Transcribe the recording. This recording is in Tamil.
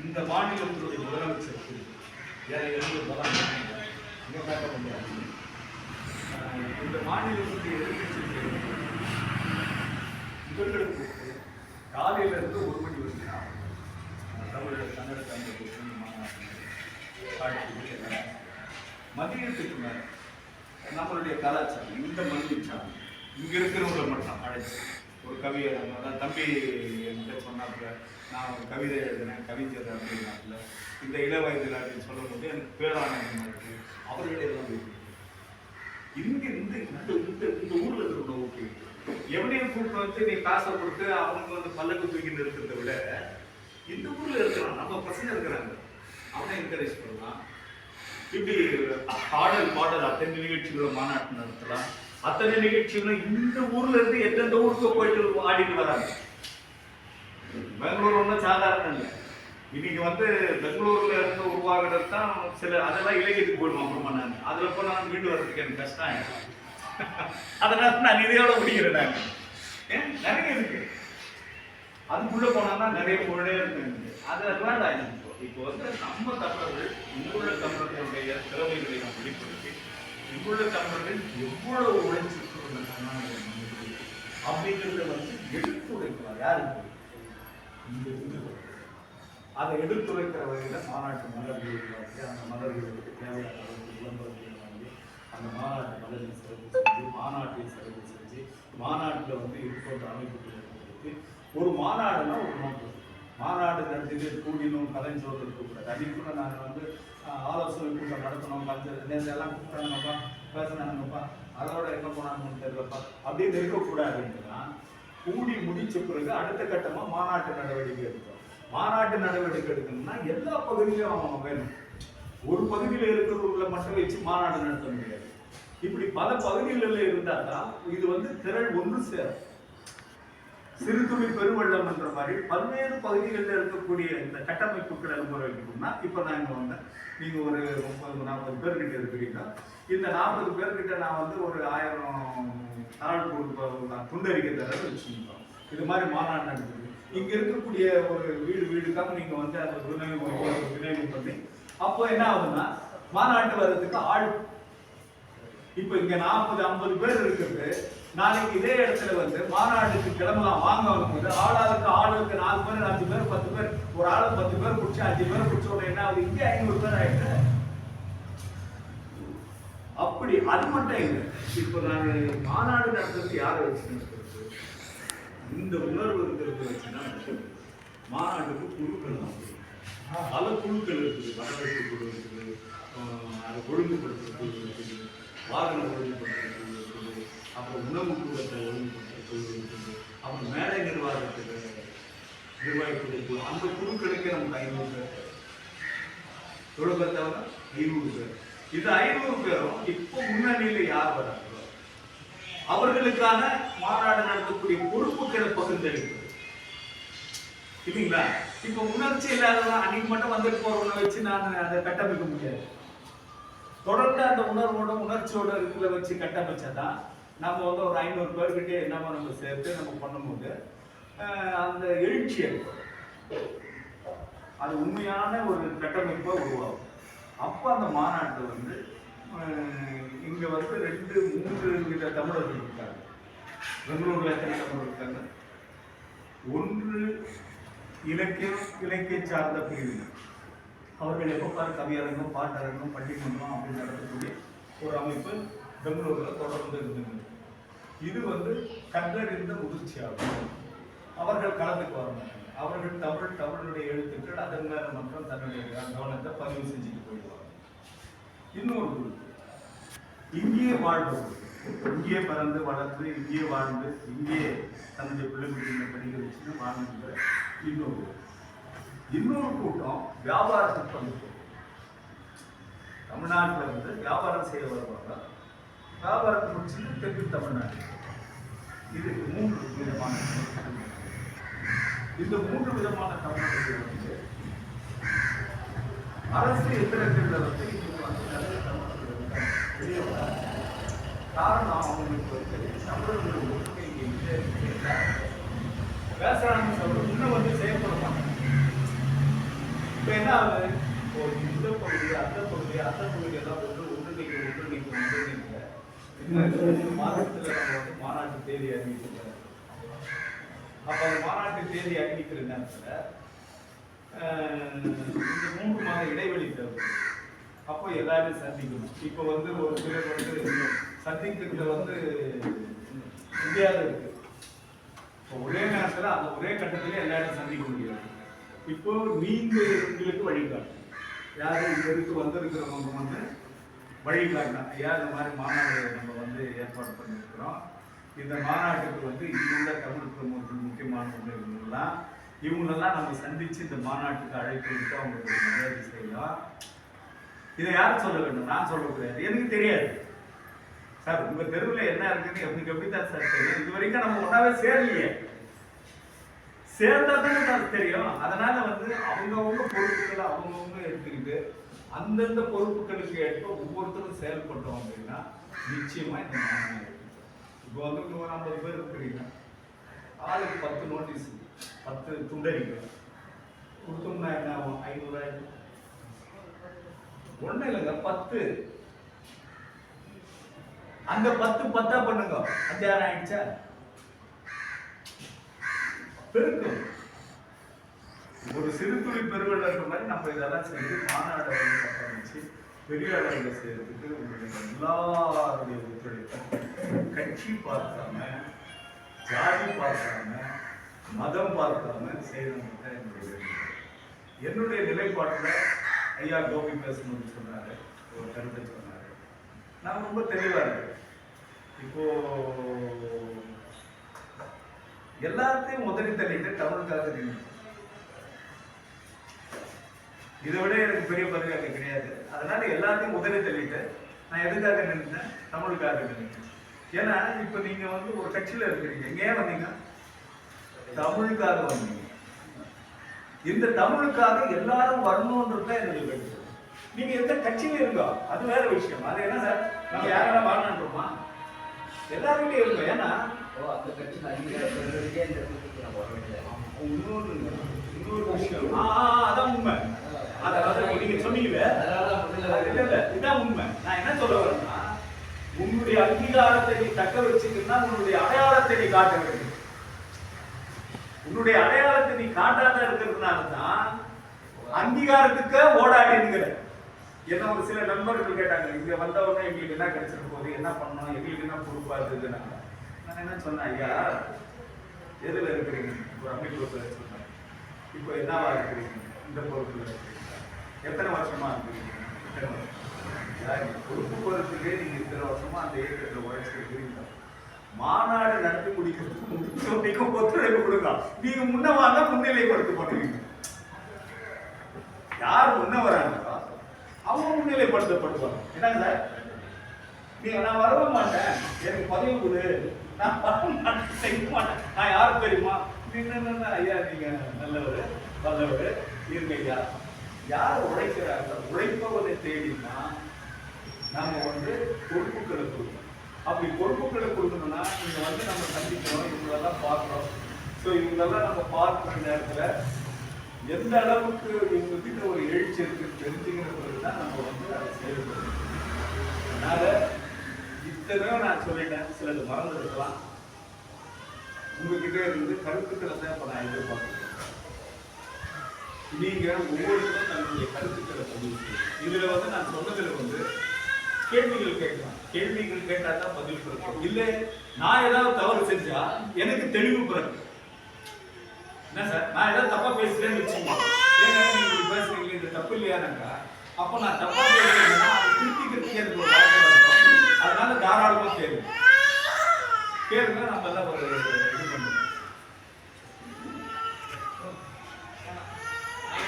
இந்த மாநிலத்தினுடைய முதலமைச்சருக்கு வேற எதுவும் பலம் இங்கே முடியாது. இந்த மாநிலத்துடைய எதிர்கட்சி இவர்களுக்கு காலையில இருந்து ஒரு மணி வரைக்கும் ஆகும். தமிழக கன்னட தமிழ் மதியத்துக்கு மேல நம்மளுடைய கலாச்சாரம் இந்த மதிச்சாரம் இங்க இருக்கிறவங்களை மட்டும் அழைச்சு ஒரு கவி அதான் தம்பி என்கிட்ட சொன்னாப்புல நான் ஒரு கவிதை எழுதினேன் கவிஞர் அப்படின்னாப்புல. இந்த இள அப்படின்னு சொல்லும்போது எனக்கு பேரானந்தமா இருக்கு. அவர்களே எல்லாம் போயிட்டு இங்க இந்த இந்த இந்த இந்த ஊர்ல இருக்கிற ஓகே எவனையும் கூப்பிட்டு வந்து நீ காசை கொடுத்து அவங்க வந்து பல்லக்கு தூக்கிட்டு இருக்கிறத விட இந்த ஊர்ல இருக்கிறான் நம்ம பசங்க இருக்கிறாங்க. அவனை என்கரேஜ் பண்ணலாம். இப்படி பாடல் பாடல் அத்தனை நிகழ்ச்சிகளும் மாநாட்டு நடத்தலாம். அத்தனை நிகழ்ச்சிகளும் இந்த ஊர்ல இருந்து எந்தெந்த ஊருக்கு போயிட்டு ஆடிட்டு வராங்க? பெங்களூர் ஒன்றும் சாதாரணம் இல்லை இன்னைக்கு வந்து பெங்களூர்ல இருந்து உருவாகிறது தான் சில அதெல்லாம் இலக்கியத்துக்கு போயிடுவோம் அப்புறமா நான். அதுல போய் நான் வீட்டு வர்றதுக்கு எனக்கு கஷ்டம் ஆயிடும். அதனால நான் இதையோட முடிக்கிறேன் நான். ஏன் நிறைய இருக்கு. அதுக்குள்ள போனா நிறைய பொருளே இருக்கு அதெல்லாம் நான் இப்போ வந்து நம்ம தமிழர்கள் இங்குள்ள தமிழர்களுடைய திறமைகளை நாம் வெளிப்படுத்தி இங்குள்ள தமிழர்கள் எவ்வளவு உழைச்சிருக்கிறோம் அப்படிங்கிறத வந்து எடுத்துரைக்கலாம் யாருக்கு அதை எடுத்துரைக்கிற வகையில் மாநாட்டு மலர்கள் உருவாக்கி அந்த மலர்களுக்கு தேவையான அளவுக்கு விளம்பரங்களை வாங்கி அந்த மாநாட்டு மலரை சிறப்பு செஞ்சு மாநாட்டை சிறப்பு செஞ்சு மாநாட்டில் வந்து இதுபோன்ற அமைப்புகளை ஏற்படுத்தி ஒரு மாநாடுனா ஒரு நோக்கம் மாநாடு நடத்திட்டு கூடினும் கலைஞ்சோர் இருக்கக்கூடாது அன்னைக்கு கூட நாங்கள் வந்து ஆலோசனை கூட்டம் நடத்தணும் பஞ்சர் நேற்று எல்லாம் கூப்பிட்டாங்கப்பா பேசினாங்கப்பா அதோட எங்க போனாங்கன்னு தெரியலப்பா அப்படின்னு இருக்கக்கூடாதுன்னா கூடி முடிச்ச பிறகு அடுத்த கட்டமாக மாநாட்டு நடவடிக்கை எடுக்கும் மாநாட்டு நடவடிக்கை எடுக்கணும்னா எல்லா பகுதியிலும் அவன் வேணும். ஒரு பகுதியில் இருக்கிறவங்கள மட்டும் வச்சு மாநாடு நடத்த முடியாது. இப்படி பல பகுதிகளில் இருந்தால் தான் இது வந்து திரள் ஒன்று சேரும். சிறு துளி பெருவெள்ளம் என்ற மாதிரி பல்வேறு பகுதிகளில் இருக்கக்கூடிய இந்த கட்டமைப்புகளை உருவாக்கணும்னா இப்போ நான் இங்கே வந்தேன். நீங்கள் ஒரு முப்பது நாற்பது பேர்கிட்ட இருக்கிறீங்க இந்த நாற்பது பேர்கிட்ட நான் வந்து ஒரு ஆயிரம் நாள் கொடுப்ப துண்டறிக்கை தரேன் வச்சுருந்தோம் இது மாதிரி மாநாடு நடந்தது இங்கே இருக்கக்கூடிய ஒரு வீடு வீடுக்காக நீங்கள் வந்து அதை விநியோகம் விநியோகம் பண்ணி அப்போ என்ன ஆகுதுன்னா மாநாட்டு வர்றதுக்கு ஆள். இப்போ இங்கே நாற்பது ஐம்பது பேர் இருக்குது நாளைக்கு இதே இடத்துல வந்து மாநாட்டுக்கு கிளம்பலாம் வாங்க வந்து. ஆளாளுக்கு ஆளுக்கு நாலு பேர் அஞ்சு பேர் பத்து பேர். ஒரு ஆளு பத்து பேர் பிடிச்சி அஞ்சு பேர் பிடிச்ச உடனே என்ன ஆகுது? இங்கே ஐநூறு பேர் ஆயிட்டு அப்படி அது மட்டும் இல்லை. இப்போ நான் மாநாடு நடத்துறது யாரை வச்சுன்னு இந்த உணர்வு இருக்கிறது வச்சுன்னா மாநாட்டுக்கு குழுக்கள் தான். பல குழுக்கள் இருக்குது. வரவேற்பு குழு இருக்குது. அதை ஒழுங்குபடுத்துறது குழு இருக்குது. வாகன அப்புறம் உணவு கூடத்தை ஒழுங்குபடுத்துற அப்புறம் மேடை நிர்வாகத்துக்கு நிர்வாகத்துடைய அந்த குழுக்களுக்கே நமக்கு ஐநூறு பேர் எவ்வளோ பேர் தவிர ஐநூறு பேர். இந்த ஐநூறு பேரும் இப்போ முன்னணியில் யார் வராங்களோ அவர்களுக்கான மாநாடு நடத்தக்கூடிய பொறுப்புகளை பகிர்ந்தளிப்பது இல்லைங்களா? இப்ப உணர்ச்சி இல்லாதவன் அன்னைக்கு மட்டும் வந்துட்டு போறவனை வச்சு நான் அதை கட்டமைக்க முடியாது. தொடர்ந்து அந்த உணர்வோட உணர்ச்சியோட இருக்கிற வச்சு கட்டமைச்சாதான் நம்ம வந்து ஒரு ஐநூறு பேர்கிட்டே என்னமோ நம்ம சேர்த்து நம்ம பண்ணும்போது அந்த எழுச்சி அது உண்மையான ஒரு கட்டமைப்பை உருவாகும் அப்போ அந்த மாநாட்டில் வந்து இங்கே வந்து ரெண்டு மூன்று வித தமிழர்கள் இருக்காங்க. பெங்களூரில் எத்தனை தமிழர் இருக்காங்க? ஒன்று இலக்கியம் இலக்கிய சார்ந்த பிரிவினர். அவர்கள் எப்போ பாரு கவியரங்கம் பாட்டரங்கம் பள்ளிமன்றம் அப்படின்னு நடத்தக்கூடிய ஒரு அமைப்பு பெங்களூரில் தொடர்ந்து இருந்தது இது வந்து கண்டறிந்த முதிர்ச்சியாகும். அவர்கள் கலந்துக்கு வர மாட்டாங்க. அவர்கள் தமிழ் தமிழுடைய எழுத்துக்கள் அதன் மேல மட்டும் தன்னுடைய கவனத்தை பதிவு செஞ்சுட்டு போயிடுவாங்க. இன்னொரு குழு இங்கேயே வாழ்பவர்கள் இங்கேயே பறந்து வளர்ந்து இங்கே வாழ்ந்து இங்கேயே தன்னுடைய பிள்ளைகளுடைய படிக்க வச்சுட்டு வாழ்ந்துன்ற இன்னொரு இன்னொரு கூட்டம் வியாபாரத்துக்கு வந்து தமிழ்நாட்டில் வந்து வியாபாரம் செய்ய வருவாங்க. வியாபாரத்தை முடிச்சுட்டு தெற்கு தமிழ்நாடு. இது மூன்று விதமான இந்த மூன்று விதமான தமிழர்கள் வந்து அரசு எந்திரங்கள்ல வந்து இன்னைக்கு வந்து நிறைய தமிழர்கள் காரணம் அவங்களுக்கு வந்து தமிழர்கள் ஒற்றுமை இங்கே பேசுறாங்க சொல்ற இன்னும் வந்து செயல்பட மாட்டாங்க. என்ன ஆகுது? இந்த பகுதி அந்த பகுதி அந்த பகுதி எல்லாம் ஒன்று ஒன்றிணைக்க ஒன்றிணைக்க ஒன்றிணைக்க இன்னும் மூணு நம்ம வந்து மாநாட்டு தேதி அறிவிச்சிருக்காங்க அப்ப அந்த மாநாட்டு தேதி அறிவிக்கிற நேரத்தில் இந்த மூன்று மாத இடைவெளி தேவை அப்போ எல்லாரும் சந்திக்கணும் இப்போ வந்து ஒரு சிலர் வந்து சந்திக்கிறது வந்து இந்தியாவில் இருக்கு இப்போ ஒரே நேரத்தில் அந்த ஒரே கட்டத்தில் எல்லாரும் சந்திக்க முடியாது இப்போ நீங்க எங்களுக்கு வழிகாட்டு. யாரும் இதற்கு வந்திருக்கிறவங்க வந்து வழிகாட்டினா ஐயா இந்த மாதிரி மாநாடு நம்ம வந்து ஏற்பாடு பண்ணியிருக்கிறோம். இந்த மாநாட்டுக்கு வந்து இங்குள்ள தமிழ் பிரமுகர்கள் முக்கியமான இவங்கெல்லாம் இவங்களெல்லாம் நம்ம சந்தித்து இந்த மாநாட்டுக்கு அழைப்பு விட்டு அவங்களுக்கு மரியாதை செய்யலாம். இதை யார் சொல்ல வேண்டும்? நான் சொல்லக்கூடாது எனக்கு தெரியாது. சார் உங்கள் தெருவில் என்ன இருக்குன்னு எனக்கு எப்படி தான் சார் தெரியும்? இது வரைக்கும் நம்ம ஒன்றாவே சேரலையே. சேர்ந்தா தானே தெரியும். அதனால வந்து அவங்கவுங்க பொறுப்புகளை அவங்கவுங்க எடுத்துக்கிட்டு அந்தந்த பொறுப்புகளுக்கு ஏற்ப ஒவ்வொருத்தரும் செயல்பட்டோம் அப்படின்னா நிச்சயமா இந்த மாநிலம் இப்போ வந்து ஒரு ஐம்பது பேர் இருக்கிறீங்க. ஆளுக்கு பத்து நோட்டீஸ் பத்து துண்டறிகள் கொடுத்தோம்னா என்ன ஆகும்? ஐநூறாயிரம். ஒன்றும் இல்லைங்க பத்து. அந்த பத்து பத்தா பண்ணுங்க. அஞ்சாயிரம் ஆயிடுச்சா? பெருக்கும். ஒரு சிறு துளி பெருவெள்ளன்ற மாதிரி நம்ம இதெல்லாம் செஞ்சு மாநாடு வந்து கட்டமைச்சு பெரிய அளவில் செய்யறதுக்கு உங்களுடைய எல்லாருடைய ஒத்துழைப்பும் கட்சி பார்க்காம ஜாதி பார்க்காம மதம் பார்க்காம செய்யணும் தான் என்னுடைய என்னுடைய நிலைப்பாட்டில் ஐயா கோபி பேசணும்னு சொன்னார் ஒரு கருத்தை சொன்னார். நான் ரொம்ப தெளிவாக இருக்கேன். இப்போ எல்லாத்தையும் முதலி தள்ளிட்டு தமிழுக்காக நின்று இதை விட எனக்கு பெரிய பதவி அங்க கிடையாது. அதனால எல்லாத்தையும் முதலி தள்ளிட்டு நான் எதுக்காக நின்றேன் தமிழுக்காக நின்றேன் ஏன்னா இப்ப நீங்க வந்து ஒரு கட்சியில இருக்கிறீங்க. எங்க ஏன் வந்தீங்க? தமிழுக்காக வந்தீங்க. இந்த தமிழுக்காக எல்லாரும் வரணும்ன்றது தான் என்னுடைய வேண்டுகோள் நீங்க எந்த கட்சியில இருக்கோ அது வேற விஷயம். அது என்ன சார்? நம்ம யாரெல்லாம் வாழணுன்றோமா எல்லாருமே இருங்க ஏன்னா அந்த கட்சி நான். இன்னொரு இன்னொரு விஷயம். ஆ, அதான் உண்மை. அதாவது நீங்க சொன்னீங்களே. இதான் உண்மை. நான் என்ன சொல்ல வரேன்னா உன்னுடைய அங்கீகாரத்தை நீ தக்க வச்சுக்கணும்னா உன்னுடைய அடையாளத்தை நீ காட்ட வேண்டும். உன்னுடைய அடையாளத்தை நீ காட்டாத இருக்கிறதுனால தான் அங்கீகாரத்துக்கு ஓடாடிங்கிற என்ன ஒரு சில நண்பர்கள் கேட்டாங்க இங்க எங்களுக்கு என்ன கிடைச்சிட போகுது? என்ன பண்ணணும்? எங்களுக்கு என்ன பொறுப்பா? இருக்குதுன்னாங்க நான் என்ன சொன்னேன் ஐயா எதுல இருக்கிறீங்க? ஒரு அமைப்பு இப்போ என்னவா இருக்கிறீங்க? இந்த பொறுப்புல. எத்தனை வருஷமா இருக்கிறீங்க எத்தனை வருஷம்? நீங்க பொறுப்பு போறதுக்கே நீங்க இத்தனை வருஷமா அந்த இயக்கத்துல உழைச்சிருக்கீங்க மாநாடு நடத்தி முடிக்கிறதுக்கு முடிக்கும் ஒத்துழைப்பு கொடுக்கலாம் நீங்க முன்ன வாங்க முன்னிலைப்படுத்தி பண்ணுவீங்க யார் முன்ன வராங்களோ அவங்க முன்னிலைப்படுத்தப்படுவாங்க என்னங்க சார்? நீங்க நான் வரவே மாட்டேன். எனக்கு பதவி கொடு. நான் வர மாட்டேன் செய்ய மாட்டேன். நான் யாரும் தெரியுமா? நீங்க என்ன ஐயா நீங்க நல்லவர் வல்லவர் இருங்க ஐயா யார் உழைக்கிறாங்க உழைப்பவனை தேடினா நம்ம வந்து பொறுப்புகளை கொடுக்கணும். அப்படி பொறுப்புகளை கொடுக்கணும்னா இங்க வந்து நம்ம சந்திக்கிறோம் இவங்களெல்லாம் பார்க்குறோம். ஸோ இவங்களெல்லாம் நம்ம பார்க்குற நேரத்தில் எந்த அளவுக்கு இவங்க கிட்ட ஒரு எழுச்சி இருக்குன்னு தெரிஞ்சுக்கிற பிறகு தான் நம்ம வந்து அதை செயல்படணும் அதனால இத்தனையோ நான் சொல்லிட்டேன் சிலது மறந்துருக்கலாம். உங்ககிட்ட இருந்து கருத்துக்களை தான் இப்போ நான் எதிர்பார்க்கிறேன். நீங்க ஒவ்வொருத்தரும் தன்னுடைய கருத்துக்களை பதிவு செய்யணும். இதுல வந்து நான் சொன்னதில் வந்து கேள்விகள் கேட்கலாம். கேள்விகள் கேட்டால் தான் பதில் பிறக்கும் இல்லை நான் ஏதாவது தவறு செஞ்சா எனக்கு தெளிவு பிறகு என்ன சார்? நான் ஏதாவது தப்பாக பேசுகிறேன்னு வச்சுக்கோங்க. ஏன்னா நீங்க இப்படி பேசுறீங்க இது தப்பு இல்லையானாக்கா? அப்போ நான் தப்பாக பேசுறேன்னா அதை திருத்திக்கிறதுக்கு எனக்கு ஒரு வாய்ப்பு இருக்கும் அதனால தாராளமாக கேளுங்க. கேளுங்க நம்ம எல்லாம் ஒரு இது பண்ணுவோம்.